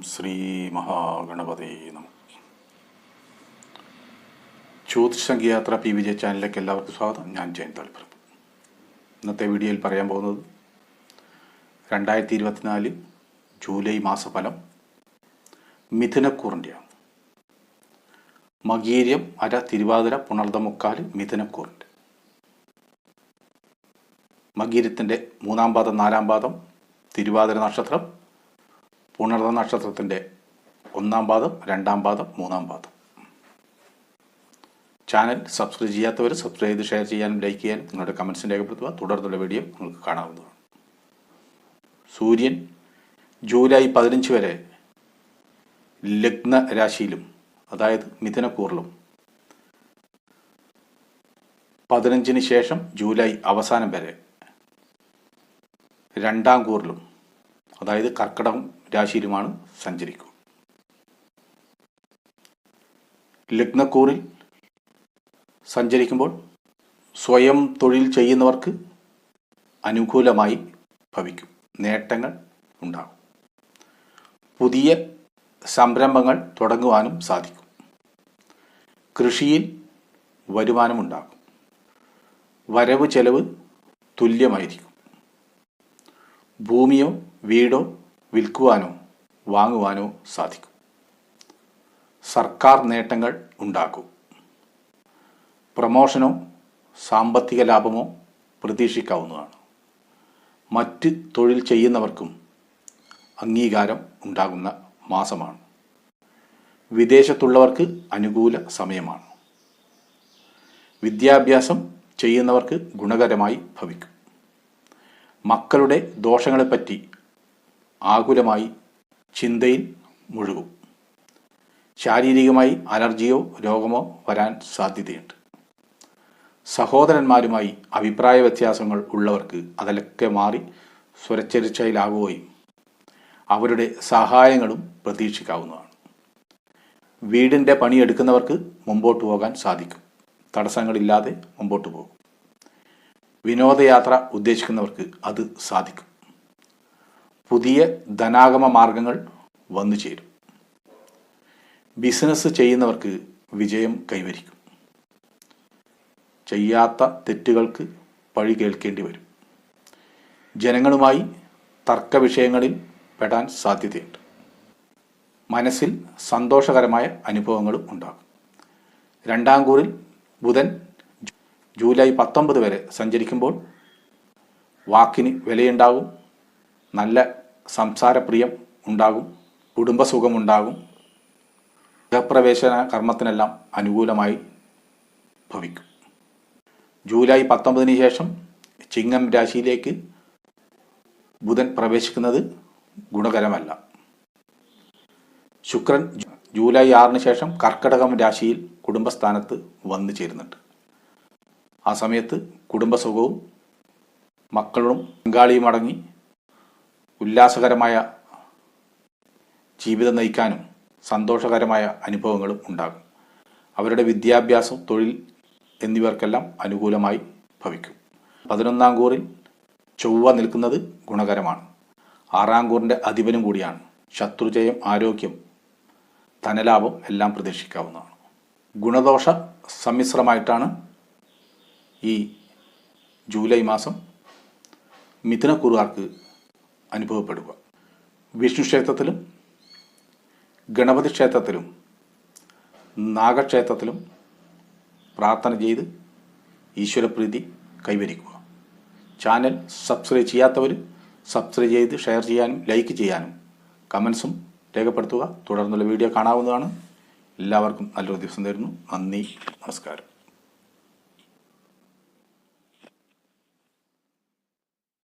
ശ്രീ മഹാഗണപതി നമ. ജ്യോതിഷ സംഖ്യാത്ര പി വിജയ ചാനലിലേക്ക് എല്ലാവർക്കും സ്വാഗതം. ഞാൻ ജയൻ തളിപ്പറമ്പ്. ഇന്നത്തെ വീഡിയോയിൽ പറയാൻ പോകുന്നത് രണ്ടായിരത്തി ഇരുപത്തിനാല് ജൂലൈ മാസഫലം മിഥുനക്കൂറിന്റെയാണ് മകീര്യം അര തിരുവാതിര പുണർദമുക്കാൽ മിഥുനക്കൂറിന്റെ മകീരത്തിന്റെ മൂന്നാം പാദം നാലാം പാദം തിരുവാതിര നക്ഷത്രം പുണർദ നക്ഷത്രത്തിന്റെ ഒന്നാം പാദം രണ്ടാം പാദം മൂന്നാം പാദം. ചാനൽ സബ്സ്ക്രൈബ് ചെയ്യാത്തവർ സബ്സ്ക്രൈബ് ചെയ്ത് ഷെയർ ചെയ്യാനും ലൈക്ക് ചെയ്യാനും നിങ്ങളുടെ കമൻസും രേഖപ്പെടുത്തുക. തുടർന്നുള്ള വീഡിയോ നിങ്ങൾക്ക് കാണാവുന്നതാണ്. സൂര്യൻ ജൂലൈ പതിനഞ്ച് വരെ ലഗ്ന രാശിയിലും അതായത് മിഥുനക്കൂറിലും പതിനഞ്ചിന് ശേഷം ജൂലൈ അവസാനം വരെ രണ്ടാം കൂറിലും അതായത് കർക്കിടകം രാശിയിലുമാണ് സഞ്ചരിക്കുക. ലഗ്നക്കൂറിൽ സഞ്ചരിക്കുമ്പോൾ സ്വയം തൊഴിൽ ചെയ്യുന്നവർക്ക് അനുകൂലമായി ഭവിക്കും. നേട്ടങ്ങൾ ഉണ്ടാകും. പുതിയ സംരംഭങ്ങൾ തുടങ്ങുവാനും സാധിക്കും. കൃഷിയിൽ വരുമാനമുണ്ടാകും വരവ് ചെലവ് തുല്യമായിരിക്കും. ഭൂമിയോ വീടോ വിൽക്കുവാനോ വാങ്ങുവാനോ സാധിക്കും. സർക്കാർ നേട്ടങ്ങൾ ഉണ്ടാക്കും. പ്രമോഷനോ സാമ്പത്തിക ലാഭമോ പ്രതീക്ഷിക്കാവുന്നതാണ്. മറ്റ് തൊഴിൽ ചെയ്യുന്നവർക്കും അംഗീകാരം ഉണ്ടാകുന്ന മാസമാണ്. വിദേശത്തുള്ളവർക്ക് അനുകൂല സമയമാണ്. വിദ്യാഭ്യാസം ചെയ്യുന്നവർക്ക് ഗുണകരമായി ഭവിക്കും. മക്കളുടെ ദോഷങ്ങളെപ്പറ്റി ആകുലമായി ചിന്തയിൽ മുഴുകും. ശാരീരികമായി അലർജിയോ രോഗമോ വരാൻ സാധ്യതയുണ്ട്. സഹോദരന്മാരുമായി അഭിപ്രായ വ്യത്യാസങ്ങൾ ഉള്ളവർക്ക് അതിലൊക്കെ മാറി സ്വരച്ചരിച്ചയിലാകുകയും അവരുടെ സഹായങ്ങളും പ്രതീക്ഷിക്കാവുന്നതാണ്. വീടിന്റെ പണിയെടുക്കുന്നവർക്ക് മുമ്പോട്ട് പോകാൻ സാധിക്കും. തടസ്സങ്ങളില്ലാതെ മുമ്പോട്ട് പോകും. വിനോദയാത്ര ഉദ്ദേശിക്കുന്നവർക്ക് അത് സാധിക്കും. പുതിയ ധനാഗമ മാർഗങ്ങൾ വന്നു ചേരും. ബിസിനസ് ചെയ്യുന്നവർക്ക് വിജയം കൈവരിക്കും. ചെയ്യാത്ത തെറ്റുകൾക്ക് പഴി കേൾക്കേണ്ടി വരും. ജനങ്ങളുമായി തർക്ക വിഷയങ്ങളിൽ പെടാൻ സാധ്യതയുണ്ട്. മനസ്സിൽ സന്തോഷകരമായ അനുഭവങ്ങളും ഉണ്ടാകും. രണ്ടാം കൂറിൽ ബുധൻ ജൂലൈ പത്തൊമ്പത് വരെ സഞ്ചരിക്കുമ്പോൾ വാക്കിന് വിലയുണ്ടാകും നല്ല സംസാരപ്രിയം ഉണ്ടാകും കുടുംബസുഖമുണ്ടാകും ഗൃഹപ്രവേശന കർമ്മത്തിനെല്ലാം അനുകൂലമായി ഭവിക്കും. ജൂലൈ പത്തൊമ്പതിന് ശേഷം ചിങ്ങം രാശിയിലേക്ക് ബുധൻ പ്രവേശിക്കുന്നത് ഗുണകരമല്ല. ശുക്രൻ ജൂലൈ ആറിന് ശേഷം കർക്കടകം രാശിയിൽ കുടുംബസ്ഥാനത്ത് വന്നു ചേരുന്നുണ്ട്. ആ സമയത്ത് കുടുംബസുഖവും മക്കളും പങ്കാളിയും അടങ്ങി ഉല്ലാസകരമായ ജീവിതം നയിക്കാനും സന്തോഷകരമായ അനുഭവങ്ങളും ഉണ്ടാകും. അവരുടെ വിദ്യാഭ്യാസം തൊഴിൽ എന്നിവർക്കെല്ലാം അനുകൂലമായി ഭവിക്കും. പതിനൊന്നാം കൂറിൽ ചൊവ്വ നിൽക്കുന്നത് ഗുണകരമാണ്. ആറാം കൂറിന്റെ അധിപനും കൂടിയാണ്. ശത്രുജയം ആരോഗ്യം ധനലാഭം എല്ലാം പ്രതീക്ഷിക്കാവുന്നതാണ്. ഗുണദോഷ സമ്മിശ്രമായിട്ടാണ് ഈ ജൂലൈ മാസം മിഥുനക്കുറുകാർക്ക് അനുഭവപ്പെടുക. വിഷ്ണു ക്ഷേത്രത്തിലും ഗണപതി ക്ഷേത്രത്തിലും നാഗക്ഷേത്രത്തിലും പ്രാർത്ഥന ചെയ്ത് ഈശ്വരപ്രീതി കൈവരിക്കുക. ചാനൽ സബ്സ്ക്രൈബ് ചെയ്യാത്തവർ സബ്സ്ക്രൈബ് ചെയ്ത് ഷെയർ ചെയ്യാനും ലൈക്ക് ചെയ്യാനും കമൻസും രേഖപ്പെടുത്തുക. തുടർന്നുള്ള വീഡിയോ കാണാവുന്നതാണ്. എല്ലാവർക്കും നല്ലൊരു ദിവസം തരുന്നു. നന്ദി നമസ്കാരം.